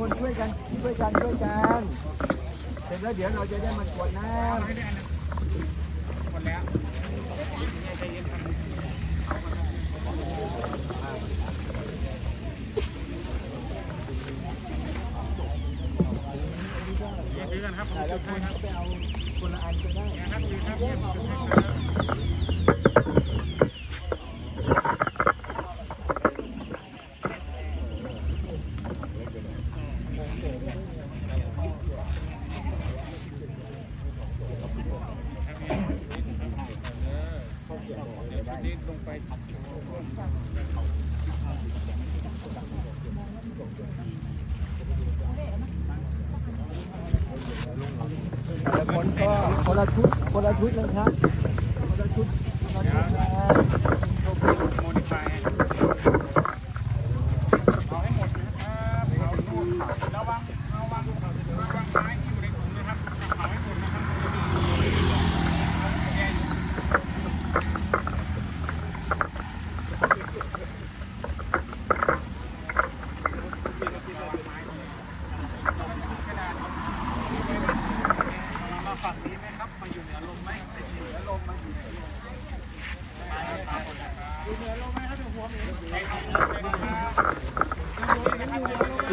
คนช่วยกันช่วยกันช่วยกันเสร็จแล้วเดี๋ยวเราจะได้มากรวดน้ำซื้อกันครับผมแต่จุละดคให้นครับไปเอาคนละอันก็ได้นะครับดูครับเนี่ยผมจุดให้ครับ คนก็คนละชุดคนละชุดนะครับคนละชุดคนละชุดนะ โชคดีโมดิฟายเอาให้หมดนะครับเอานู่นระวังระวังระวังไม้ที่อยู่ในถุงนะครับเอาให้หมดนะครับ มาฝั่งนี้ไหมครับ มาอยู่เหนือลมไหมเหนือลมมาอยู่เหนือลมอยู่เหนือลมไหมครับเดี๋ยวหัวหมี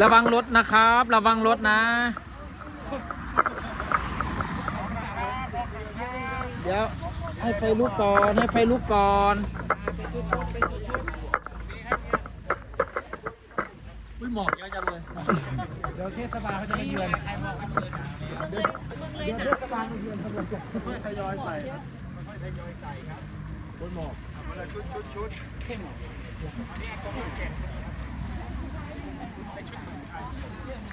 ระวังรถนะครับ ระวังรถนะ เดี๋ยวให้ไฟลุกก่อนให้ไฟลุกก่อนอุ้ยหมอกเยอะจังเลยเดี๋ยวเทศบาลเขาจะมาเยือนเดี๋ยวเทศบาลมาเยือนตำรวจจะค่อยทยอยใส่ค่อยทยอยใส่ครับบนหมอกชุดชุดชุดเข้มอันนี้ก็ไม่เก็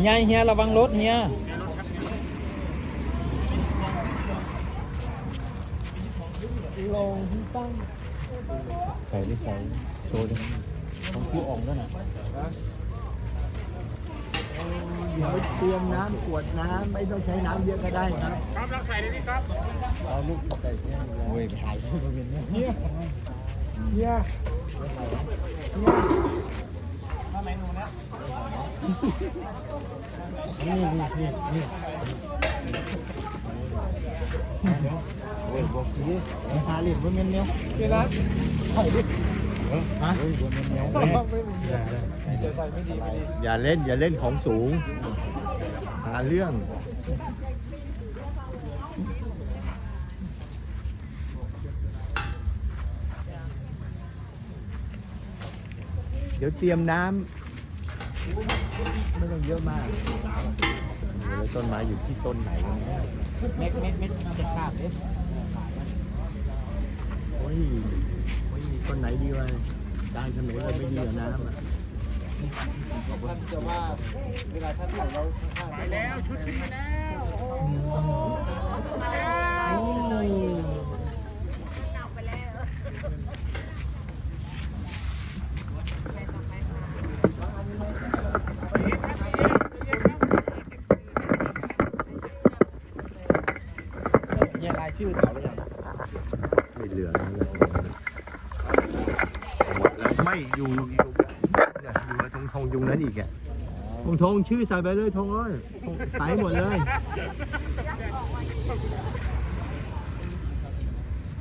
เฮียเฮียระวังรถเฮียเดี๋ยวรถครับเดี๋ยวรถลงที่ตั้งใส่ไม่ใส่โชว์ดิของผู้อ่องด้วยนะเดี๋ยวเตรียมน้ำขวดน้ำไม่ต้องใช้น้ำเยอะก็ได้ครับ ครับเราใส่เลยพี่ครับเอาลูกใส่เที่ยงโอ้ยถ่ายให้มาเป็นเนี่ยเนี่ยเนี่ยถ้าเมนูนะ นี่นี่นี่นี่เว้ยบอกสิมาเหรียบนเงินเนี้ยเดี๋ยวนะฮะเฮ้ยบนเงินเนี้ยวใส่ไม่ดีไม่ดีอย่าเล่นอย่าเล่นของสูงหาเรื่องเดี๋ยวเตรียมน้ำ ไม่ต้องเยอะมากแล้วต้นไม้อยู่ที่ต้นไหนกันเนี่ยเม็ดเม็ดเม็ดจะขาดเลยโอ้ยโอ้ยต้นไหนดีวะกลางถนนเลยไม่ดีกว่าน้ำอะท่านจะว่าเวลาท่านสั่งเราไปแล้วชุดนี้แล้วมาแล้วโอ้ยฮียราย ชื่อเขาหรือยังไม่เหลือแล้วหมดแล้วไม่อยู่อยู่เนี่ยอยู่กับธงธงยุงนั้นอีกอะธงธงชื่อใส่ไปเลยธงเอ้ยธงใส่หมดเลย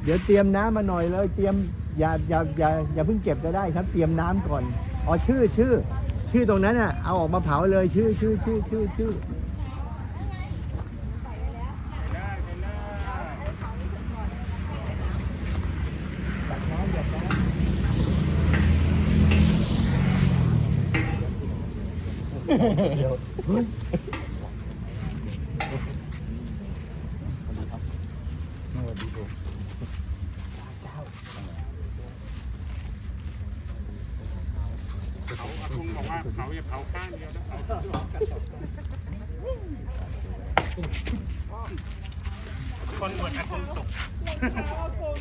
เดี๋ยวเตรียมน้ำมาหน่อยเลย เตรียมอย่าอย่าอย่าอย่าเพิ่งเก็บก็ได้ครับ เตรียมน้ำก่อนอ๋อชื่อชื่อ ชื่อตรงนั้นอะเอาออกมาเผาเลยชื่อชื่อชื่อชื่อชื่อหยดน้ำหยดน้ำ เดี๋ยวเฮ้ยสวัสดีครับเผาอย่าเผาข้างเดียวนะเผาคนหมดอากงตก รองเท้าอากง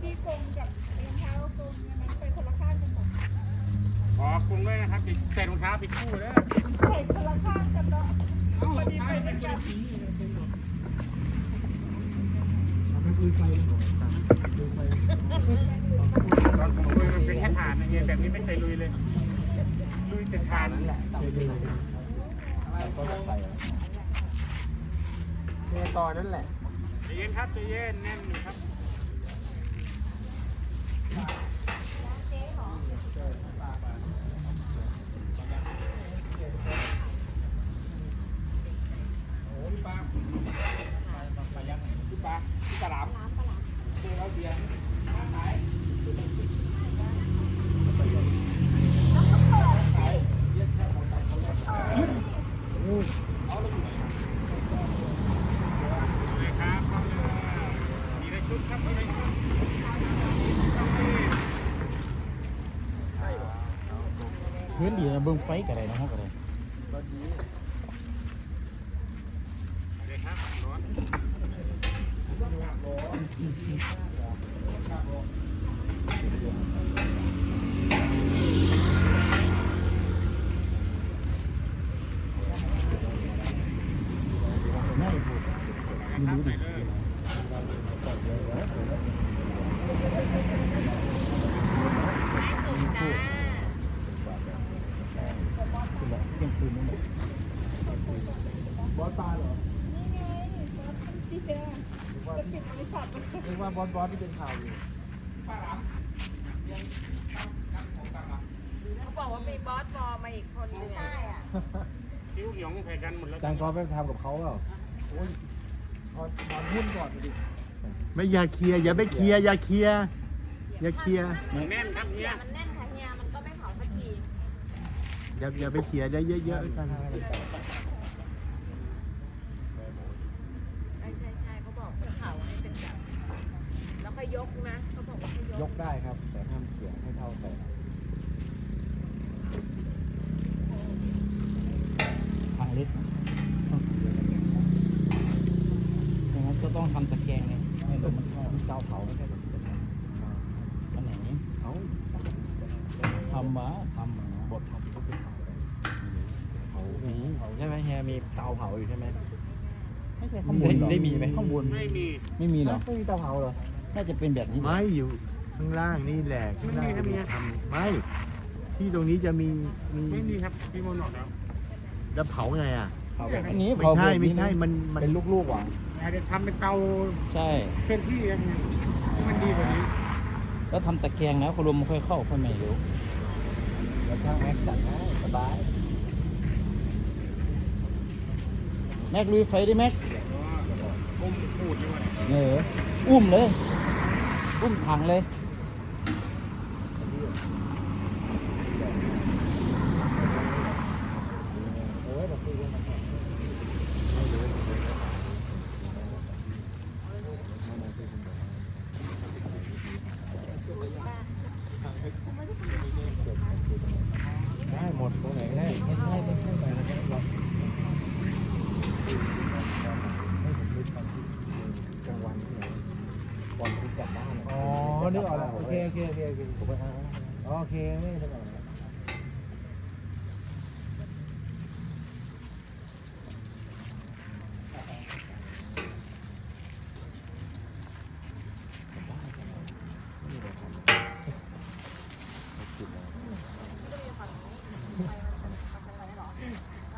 ที่กงกับรองเท้าอากงเนี่ยมันไปคนละข้างกันหมด ขอคุณด้วยนะครับใส่รองเท้าผิดคู่เลยใส่คนละข้างกันเนาะพอดีไปด้วยกันตอนผมลุยมันเป็นแค่ฐานนะเฮียแบบนี้ไม่เคยลุยเลย ลุยแต่ฐานนั่นแหละเลยเนี่ยตอนนั้นแหละใจเย็นครับใจเย็นแน่นอยู่ครับพี่ปลาปลายักษ์พี่ปลาพี่ปลาหลามเจอแล้วเบียร์ เลยครับเข้าเลยมีในชุดครับมีในชุด เพื่อนดีนะเบิ่งไฟกันเลยนะฮะกันเลยครับไหนเลย เที่ยงคืนนี่แหละ บ อสปลาเหรอนี่ไงรถที่เจอจะปิดบริษัทมันเรียกว่าบอสบอสที่เป็นข่าวอยู่เขาบอกว่ามีบอสมอมาอีกคนหนึงใช่อะคิ้วเหนียวใส่กันหมดแล้วจางกอไปทำกับเขาเปล่าโอ้ยถอนถอนหุ้นก่อนดิไม่อย่าเคลียร์อย่าไปเคลียร์อย่าเคลียร์อย่าเคลียร์แน่นครับเขีเนี่ยยมันแน่นค่ะเฮียมันก็ไม่เผาสักทีอย่าอย่าไปเคลียร์ได้เยอะๆกัน ใช่ใช่ใช่เขาบอกให้เผาให้เป็นแบบแล้วค่อยย กนะเขาบอกว่าให้ยยกกได้ครับ แต่ห้ามเกี่ยให้เท่าแต่ทางเล็กดังนั้นก็ต้องทำตะแกรงไงให้ลมมันเข้าเจ้าเผาไม่ใช่แบบเป็นอันไหนเขาทำมาทำมาบททำก็เป็นเผาเผาเผาใช่ไหมเฮียมีเตาเผาอยู่ใช่ไหมไม่ใช่ข้างบนเหรอได้มีไหมข้างบนไม่มีไม่มีเหรอ ไม่มีเตาเผาเหรอ น่าจะเป็นแบบนี้ไม่อยู่ข้างล่างนี่แหละข้างล่างมีทำไม่ ที่ตรงนี้จะมีมีไม่มีครับพี่โมนบอกแล้วแล้วเผาไงอะเผาแบบอันนี้ไม่เผาใช่แบบไม่นี้ใช่มันมันเป็นลูกๆหว่ะอาจจะทำเป็นเตาใช่ เคลื่อนที่ยังไงให้มันดีกว่านี้แล้วทำตะแกรงนะคนลมมันค่อยเข้าค่อยไม่เร็วแล้วช่างแม็กจัดให้สบาย แม็กลุยไฟได้แม็ก อมขูดดีกว่าเนี่ยเอออุ้มเลย อุ้มถังเลย โอ้ยแบบนี้มัน ได้หมดตรงไหนก็ได้ไม่ใช่ไม่ใช่แต่ละแค่หรอกให้ผมนึกตอนที่กลางวันที่ไหนก่อนคุณกลับบ้านอ๋อนึกออกแล้ว โอเคโอเคโอเคโอเคผมไปทางนั้นโอเคไม่เป็นไร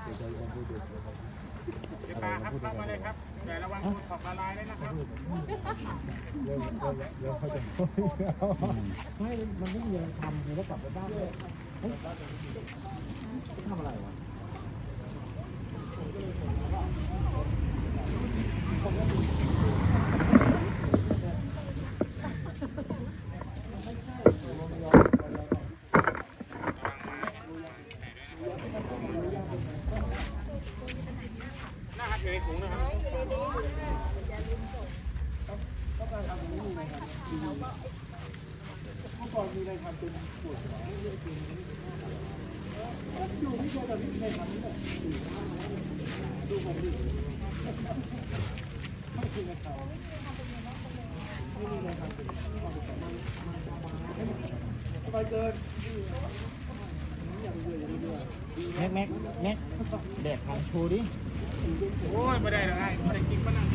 เดี๋ยวจะลองพูดดู เดี๋ยวปลาครับเข้ามาเลยครับแต่ระวังโดนขอบละลายด้วยนะครับ เริ่ม เริ่มเริ่มเขาจะไม่มันไม่มีอะไรทำคือแล้วกลับไปบ้านเลยเฮ้ยทำอะไรวะ แม็กแม็กแม็กแบกถังโชว์ดิ โอ้ยไม่ได้หรอกไอ้ไม่ได้กินปะนั่ง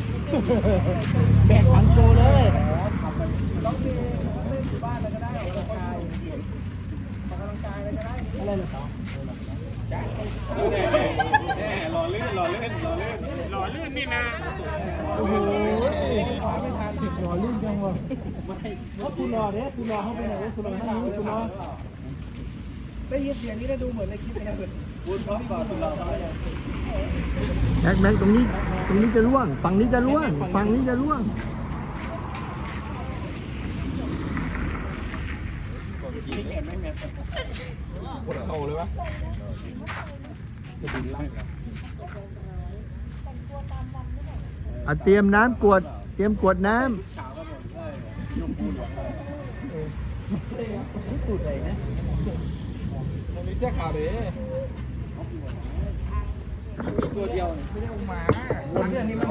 แบกถังโชว์เลยหล่อลื่นนี่นะโอ้โหขวาไม่ทัน รอลื่นจังวะเขาคุณรอเด้คุณรอเขาไปไหนคุณรอข้างนี้คุณรอได้ยินเสียงนี้ได้ดูเหมือนในคลิปเลยนะเพื่อนแม็กแม็กตรงนี้ตรงนี้จะร่วง ฝั่งนี้จะร่วง ฝั่งนี้จะร่วงเอาเตรียมน้ำกวด เตรียมกวดน้ำสุดเลยนะมันมีเสื้อขาวเด้มีตัวเดียวไม่ได้เอามาวันนี้อันนี้มัน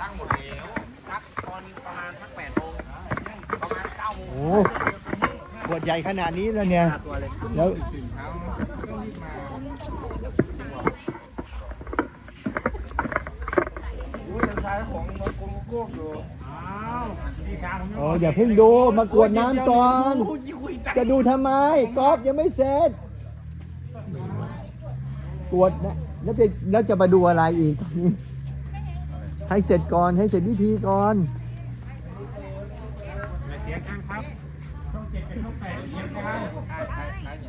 ตั้งหมดแล้วสักตอนประมาณสักแปดโมงประมาณเก้าโมงโอ้ขวดใหญ่ขนาดนี้แล้วเนี่ย แล้ว อุ้ยยังใช้ของมัน โกโก้อยู่อ้าวพี่ชายผมโอ้อย่าเพิ่งดูมากวดน้ำก่อนจะดูทำไมกอล์ฟยังไม่เสร็จกวดนะแล้วจะแล้วจะมาดูอะไรอีกให้เสร็จก่อนให้เสร็จวิธีก่อน เสียงข้างครับช่องเจ็ดกับช่องแปดเสียง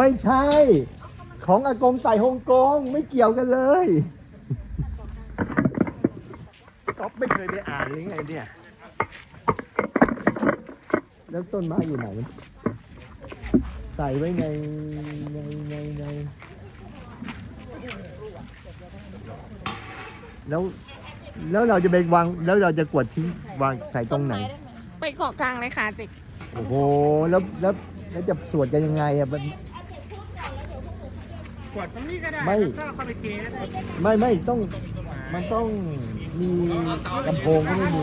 ม่ใช่ ของอากงใส่ฮ่องกงไม่เกี่ยวกันเลยก๊อฟไม่เคยไปอ่านหรือไงเนี่ย แล้วต้นไม้อยู่ไหน ใส่ไว้ในในในในแล้วแล้วเราจะไปวางแล้วเราจะกวดทิ้งวางใส่ตรงไหน ไปเกาะกลางเลยค่ะจิกโอ้โหแล้วแล้วแล้วจะสวดกันยังไงอะมัน กดตรงนี้ก็ได้ไม่ แล้วก็เข้าไปเกย์ไม่ไม่ต้องมันต้องมีลำโพงก็ไม่มี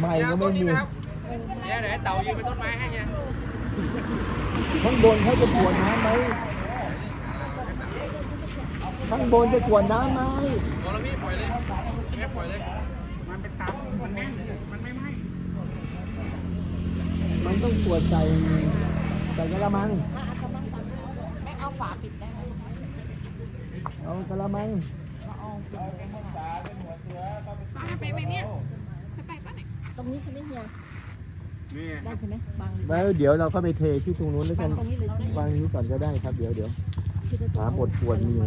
ไมค์ก็ไม่มีเดี๋ยวเดี๋ยวเต่ายืนเป็นต้นไม้ให้เนี่ยข้างบนเขาจะกวดน้ำไหมข้างบนจะกวดน้ำไหมมันเป็นเตามันแน่นมันไม่ไหม้ มันต้องกวดใส่ใส่กระมังไม่เอาฝาปิดได้ไหมเอากระมังไปไหมเนี่ยจะไปปะเนี่ยตรงนี้ใช่ไหมเฮียนี่ได้ใช่ไหมบางแล้วเดี๋ยวเราก็ไปเทที่ตรงนู้นแล้วกันตรงนี้เลยใช่ไหมวางนี้ก่อนก็ได้ครับ เดี๋ยวเดี๋ยวหาบทกวดมีไหม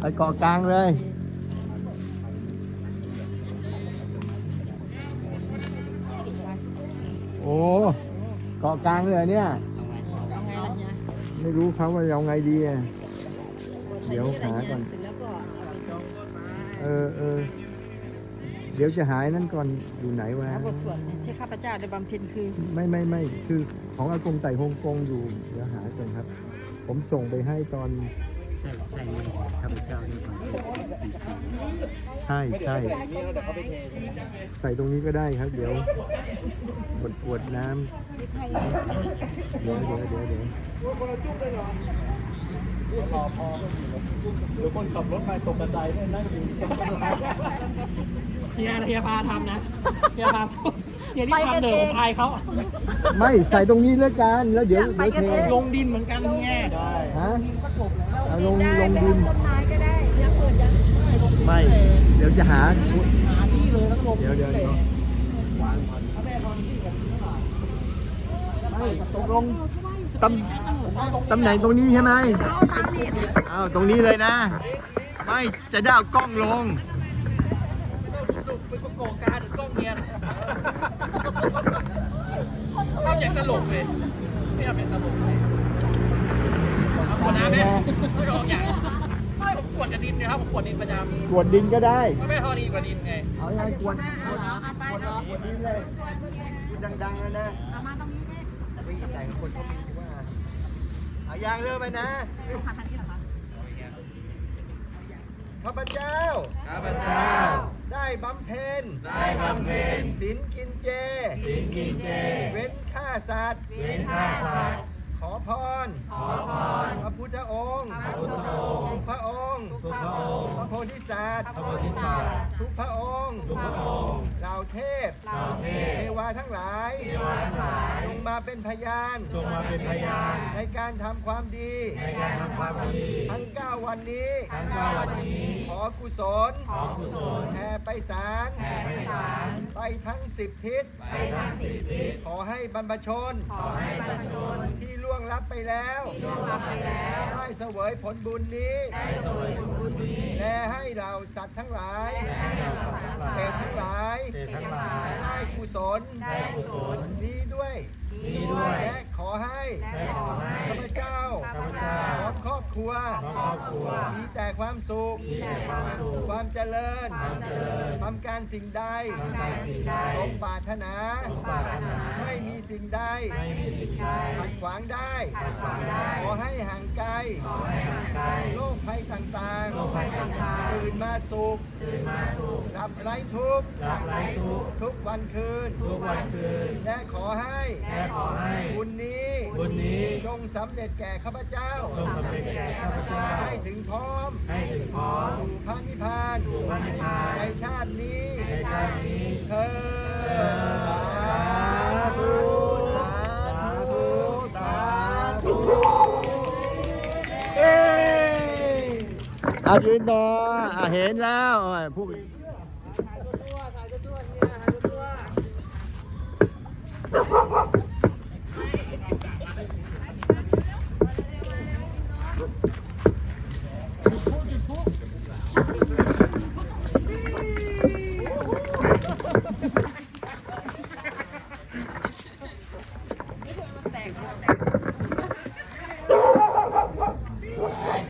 ไปเกาะกลางเลย โอ้เกาะกลางเลยเหรอเนี่ยเอาไงล่ะเฮียไม่รู้เขาว่าจะเอาไงดีอะเดี๋ยวหาก่อนเสร็จแล้วก็เอาไปจองเออเออเดี๋ยวจะหายนั่นก่อนอยู่ไหนวะหาบทสวดที่ข้าพเจ้าได้บำเพ็ญคือ ไม่ไม่ไม่คือของอากงไต่ฮ่องกงอยู่ เดี๋ยวหาก่อนครับ ผมส่งไปให้ตอนใช่ใช่ข้าพเจ้านี่ใช่ใช่ใส่ตรงนี้ก็ได้ครับ เดี๋ยวกดกวดน้ำเดี๋ยวเดี๋ยวเดี๋ยวเดี๋ยวรอพอหรือคนขับรถไปตกกระไดเนี่ยนั่งอยู่เฮียเฮียพาทำนะเฮียพาเฮียที่ทำเดิมพายเขาไม่ใส่ตรงนี้แล้วกันแล้วเดี๋ยวเดี๋ยวเทลงดินเหมือนกันเฮียได้ฮะเราเอาลดิ งนได้ลงไปดิน ต้นไม้ก็ได้ยังเปิดยังไม่ เดี๋ยวจะหา หาที่เลยทั้งลงเดี๋ยวเดี๋ยวเดี๋ยวถ้าแม่ทำที่แบบนี้เท่าไหร่ไม่ตกลงตำตำแหน่งตรงนี้ใช่ไหมเอาตามนี่เอาตรงนี้เลยนะ ไม่จะได้เอากล้องลงเป็นโกงการหรือกล้องเงียนเขาอยากตลกเลยไม่เอาเป็นตลกเลยเอาข วดน้ำไหมไม่ออกอย่างไม่ผมขวดกับดินเนะครับผมขวดดินประจำกวดดินก็ได้ ไม่ไม่เท่านี้กว่าดินไงเอายังไงกวดเอาเอาเอาไปเอากวดดินเลยพูดดังๆแล้วนะเอามาตรงนี้แม่ไม่แต่งคนก็มีว่าเอายางเริ่มไปนะเอาทางนี้เหรอคะข้าพเจ้า ข้าพเจ้า ได้บำเพ็ญ ได้บำเพ็ญศีลกินเจ ศีลกินเจ เว้นฆ่าสัตว์ เว้นฆ่าสัตว์ขอ พรขอพรพระพุทธองค์พระพุทธองค์ทุกพระองค์ทุกพระองค์พระโพธิสัตว์พระโพธิสัตว์ทุกพระองค์ทุกพระองค์เหล่าเทพเหล่าเทเทพวาทั้งหลายเทวาทั้งหลายจงมาเป็นพยานจงมาเป็นพยาน ในการทำความดี ในการทำความดี ทั้ง9วันนี้ทั้งเก้าวันนี้ ขอกุศลขอกุศลแผ่ไปสารแผ่ไปศาลไปทั้งสิบทิศไปทั้งสิบทิศ ขอให้บรรพชน ขอให้บรรพชน ที่ล่วงลับไปแล้วได้เสวยผลบุญนี้ และให้เราสัตว์ทั้งหลายเปรตทั้งหลายเททั้งหลายได้กุศลได้กุศลนี้ด้วยนี้ด้วยและ ขอให้และขอให้ข้าพเจ้าข้าพเจ้าพร้อมครอบครัวครอบครัวมีแต่ความสุขมีแต่ความสุข ความเจริญความเจริญทำการสิ่งใดทำการสิ่งใดสมปรารถนาสมปรารถนาไม่มีสิ่งใดไม่มีสิ่งใดขัดขวางได้ขัดขวางได้ขอให้ห่างไกลขอให้ห่างไกลโรคภัยต่างโรคภัยต่างๆตื่นมาสุขตื่นมาสุขรับไร้ทุกข์รับไร้ทุกข์ทุกวันคืนทุกวันคืนและขอให้และขอให้บุญนี้บุญนี้จงสำเร็จแก่ข้าพเจ้า จงสำเร็จแก่ข้าพเจ้า ให้ถึงพร้อมให้ถึงพร้อมสู่พระนิพพานสู่พระนิพพานในชาตินี้ในชาตินี้เธอสาธุสาธุสาธุเอ้ยเอายืนต่ออะเห็นแล้วอะพูดแตกแตก